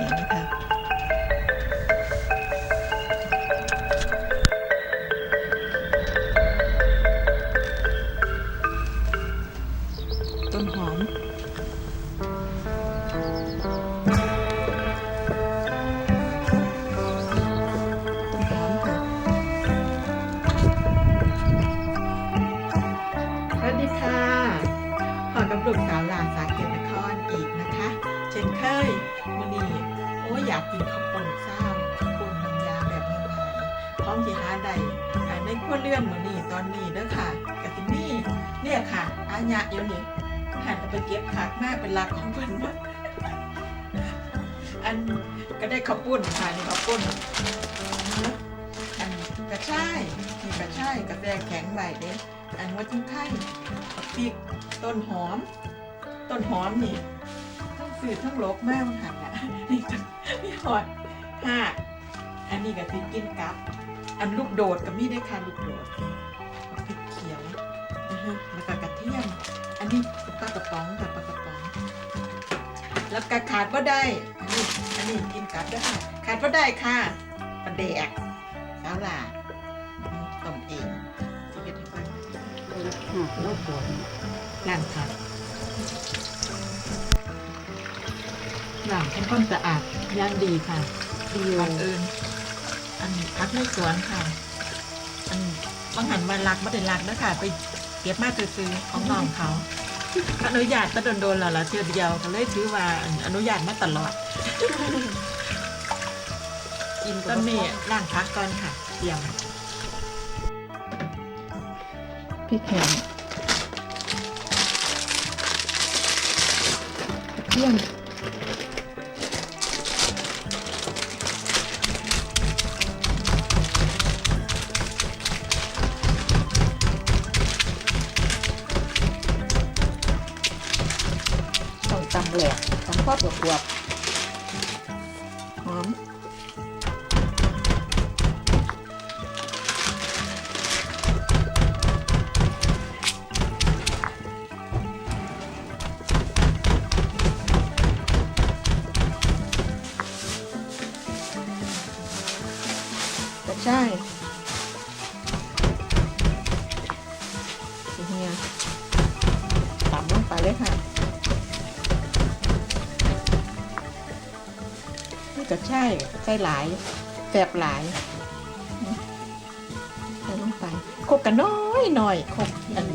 你看。้อมที่หาได้ในครัวเรื่อนมื้อนี้ตอนนี้เด้อค่ะกะตินี่เนี่ยค่ะ อาญะอยู่นี่หันไปเก็บผักมาเป็นหลักของเพิ่นว่าอันก็ได้ข้าวปุ้นค่ะนี่ข้าวปุ้นอันกระชายนี่กระชายกาแฟแข็งใบเด้อันว่าทิ้งไข่ผักพริกต้นหอม ต้นหอมนี่ทั้งสื่อทั้งลบมากมันหักอะนี่จังนี่หอดห้าอันนี้ก็ติกินกับ อันลูกโดดกับมีได้ค่ะลูกโดดพริกเขียวนะฮะแล้วก็กระเทียม อันนี้ปลากระป๋องค่ะปลากระป๋อง แล้วก็ขาดว่าได้ อันนี้อันนี้กินกับได้ค่ะขาดว่าได้ค่ะปลาแดกสาลาต้มเองที่เก็บให้ฟังหักแล้วปวดล้างผักล้างทำความสะอาดอย่างดีค่ะดีเลก่อนยอื่นอัน พักในสวนค่ะอันบางหันมาลักไม่ได้ลักนะค่ะ ไปเก็บมาซื้อๆของน้องเขา อนุญาตก็โดนๆแล้วละเที่ยวเดียวก็เลยถือว่าอนุญาตมาตลอด กินต้นนี้ล้างพักก่อนค่ะเตรียมพริกแห้งเทียม ขวบวบหอมกระชาย ใช่ใส่หลายแสบหลายใส่ลงไปคกกันน้อยหน่อยคกอัน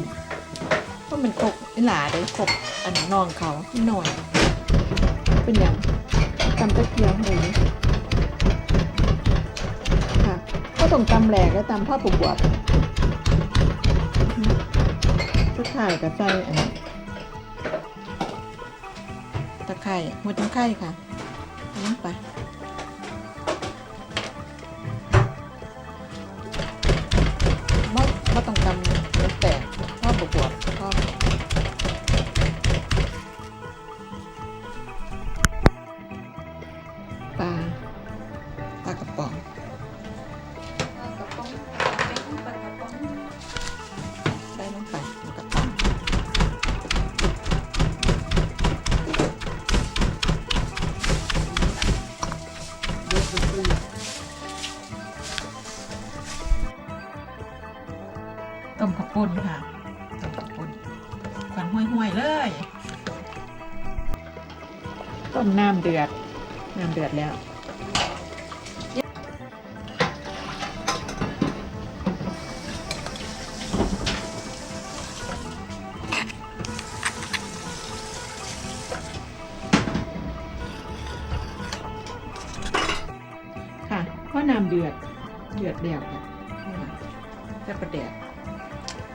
เพราะมันคกนี่หลาเลยโคกอันนองเขาหน่อย เป็นอย่างตำตะเกียบหมูค่ะก็ต้องตำแหลกแล้วตำผ้าปูบวบตะไคร่กับใส่อันตะไคร่หัวตะไคร่ค่ะลงไป ควันห้วยๆเลยต้มน้ำเดือด น้ำเดือดแล้วค่ะข้อน้ำเดือด เดือดแล้วค่ะจะประเดด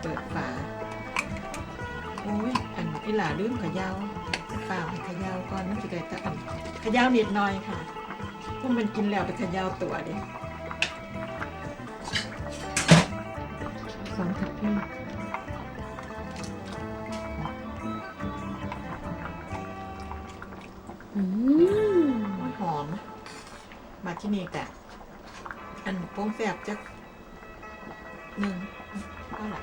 เปิดฝา อ้ยอันอีหลาลืมขยาวเปล่าขยาวก่อนมันจะได้ตะอันเขยาวเนิดน่อยค่ะเพราะมันกินแล้วไปขยาวตัวเดิสองทัพพีอืมหอม มาที่นี่กะอันโป้งแสบจะหนึ่งก็หละ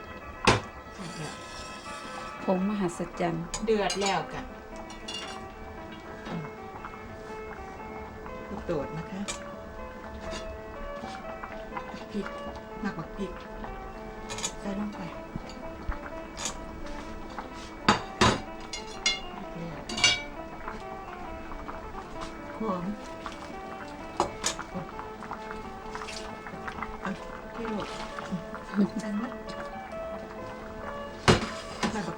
เสร็จแล้ว ผมมหัศจรรย์ เดือดแล้วกะอืมลูกโดดนะคะพริกมากกว่าพริกใส่ลงไปหอมอะที่หมดใส่หมดใส่บั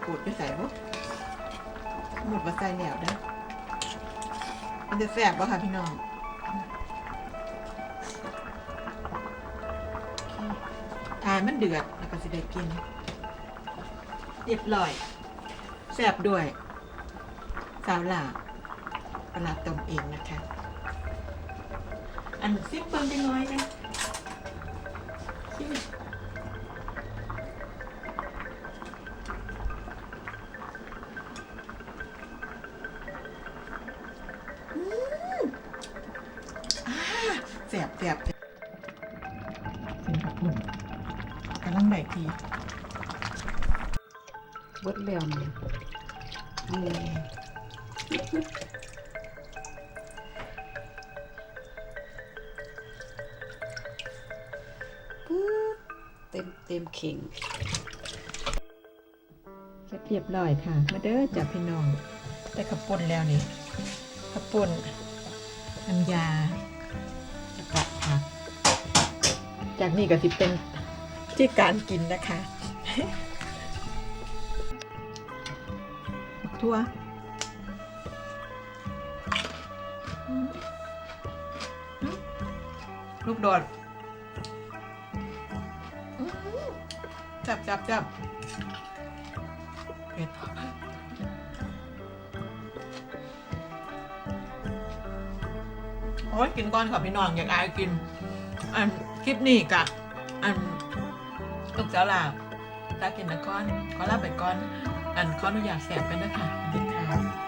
กูดไปใส่บ่หมดว่าใส่แล้วนะมันจะแสบป่ะค่ะพี่น้องทายมันเดือดแล้วก็สิได้กินเรียบร้อยแสบด้วย สาวหลาปลาต้มเองนะคะ อันซิมเปิลไปน้อยนะซิม ทีบดแล้วเนี่อืมปึ๊บเต็มเต็มเข่งเสร็จเรียบร้อยค่ะ มาเด้อจับพี่น้อง ได้ขับปุ่นแล้วนี่ขับปุ่นน้ำยาแล้วก็ผักจากนี้ก็สิเป็น ที่การกินนะคะทั่วลูกโดดจับจับจับเผ็ดโอ้ยกินก่อนค่ะพี่น้องอยากอายกิน อันคลิปนี้กะอัน ลูกเจ้าลาตาเกินนะก้อนขอลาไปก้อน อันขออนุญาตแสบไปนะคะดีค่ะ